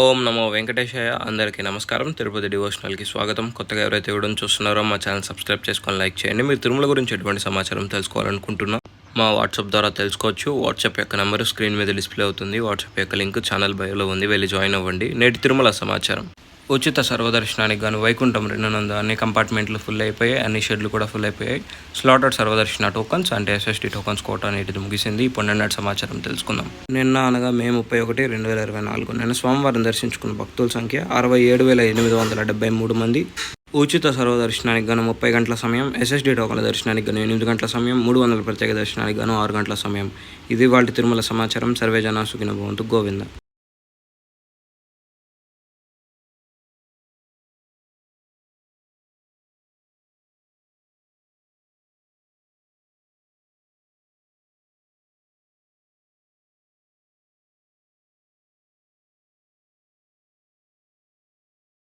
ఓం నమో వెంకటేశయ్య అందరికీ నమస్కారం. తిరుపతి డివోషనల్కి స్వాగతం. కొత్తగా ఎవరైతే ఇవ్వడం చూస్తున్నారో మా ఛానల్ సబ్స్క్రైబ్ చేసుకొని లైక్ చేయండి. మీరు తిరుమల గురించి ఎటువంటి సమాచారం తెలుసుకోవాలనుకుంటున్నా మా వాట్సాప్ ద్వారా తెలుసుకోవచ్చు. వాట్సాప్ యొక్క నెంబర్ స్క్రీన్ మీద డిస్ప్లే అవుతుంది. వాట్సాప్ యొక్క లింక్ ఛానల్ బయోలో ఉంది. వెళ్ళి జాయిన్ అవ్వండి. నేటి తిరుమల సమాచారం. ఉచిత సర్వదర్శనానికి గాను వైకుంఠం రెండునందు అన్ని కంపార్ట్మెంట్లు ఫుల్ అయిపోయాయి. అన్ని షెడ్లు కూడా ఫుల్ అయిపోయాయి. స్లాటెడ్ సర్వదర్శన టోకన్స్ అంటే ఎస్ఎస్టీ టోకన్స్ కోట అనేది ముగిసింది. ఇప్పుడు నిన్నటి సమాచారం తెలుసుకుందాం. నిన్న అనగా మే ముప్పై ఒకటి రెండు వేల ఇరవై నాలుగు నిన్న స్వామివారం దర్శించుకున్న భక్తుల సంఖ్య అరవై ఏడు వేల ఎనిమిది వందల డెబ్బై మూడు మంది. ఉచిత సర్వదర్శనానికి గాను ముప్పై గంటల సమయం ఎస్ఎస్డి టోకన్ల దర్శనానికి గాను ఎనిమిది గంటల సమయం మూడు వందల ప్రత్యేక దర్శనానికి గాను ఆరు గంటల సమయం. ఇది వాళ్ళ తిరుమల సమాచారం. సర్వేజన సుఖిన భవంతు గోవింద.